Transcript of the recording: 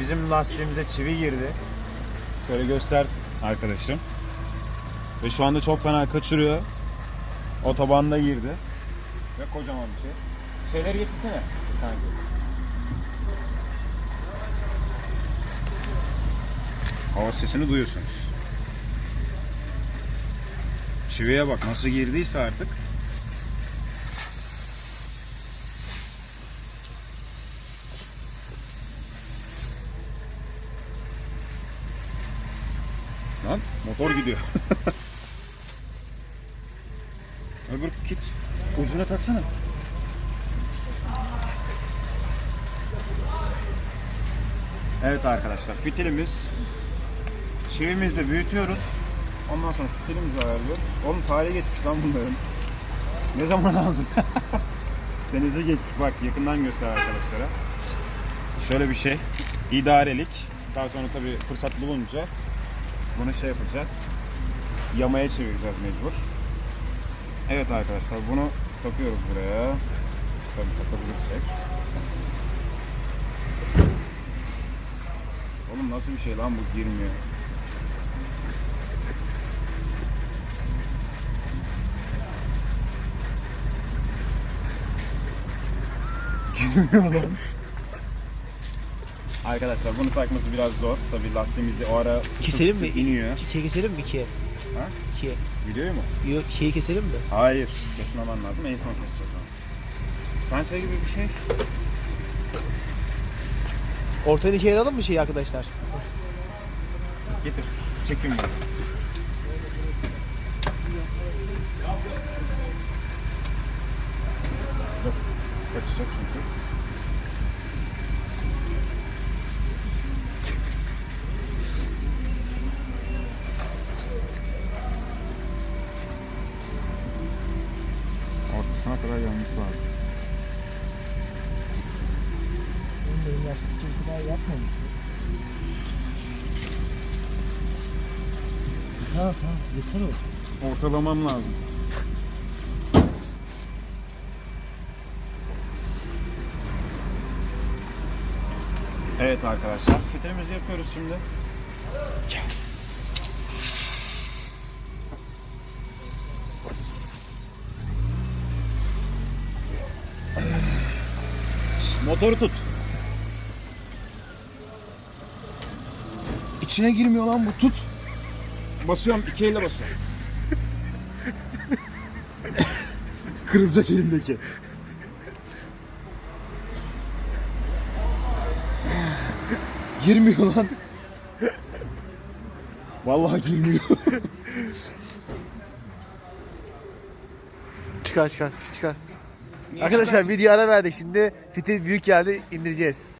bizim lastiğimize çivi girdi. Şöyle göstersin arkadaşım. Ve şu anda çok fena kaçırıyor. Otobanda girdi. Ve kocaman bir şey. Şeyleri getirsene kanka. Hava sesini duyuyorsunuz. Çiviye bak nasıl girdiyse artık. Lan motor gidiyor. Öbür kit ucuna taksana. Evet arkadaşlar fitilimiz çivimizle büyütüyoruz. Ondan sonra fitilimizi ayarlıyoruz. Oğlum tarihi geçmiş lan bunların. Ne zaman aldın? Senesi geçmiş bak yakından göster arkadaşlara. Şöyle bir şey. İdarelik. Daha sonra tabii fırsat bulunca bunu şey yapacağız. Yamaya çevireceğiz mecbur. Evet arkadaşlar bunu takıyoruz buraya. Tabii takabilirsek. Oğlum nasıl bir şey lan bu girmiyor. Girmiyor lan. Arkadaşlar bunu takması biraz zor. Tabii lastiğimizde o ara Keselim mi? iniyor. İkiye keselim mi ikiye? Ha? İkiye. Videoyu mu? Yok ikiye keselim mi? Hayır. Kesmemen lazım. En son keseceğiz onu. Pense gibi bir şey. Ortadan ikiye ayıralım mı şeyi arkadaşlar? Getir. Çekim bunu. Dur. Kaçacak çünkü. Ortasına kadar yanması lazım. Benim yaşlıca bu kadar yapmamıştım. Tamam tamam yeter o. Ortalamam lazım. Evet arkadaşlar, fitilimizi yapıyoruz şimdi. Motoru tut. İçine girmiyor lan bu tut. Basıyorum iki elle basıyorum. Kırılacak elimdeki. Girmiyor lan. Vallahi girmiyor. Çıkar çıkar çıkar. Arkadaşlar video ara verdik şimdi fitil büyük geldi indireceğiz.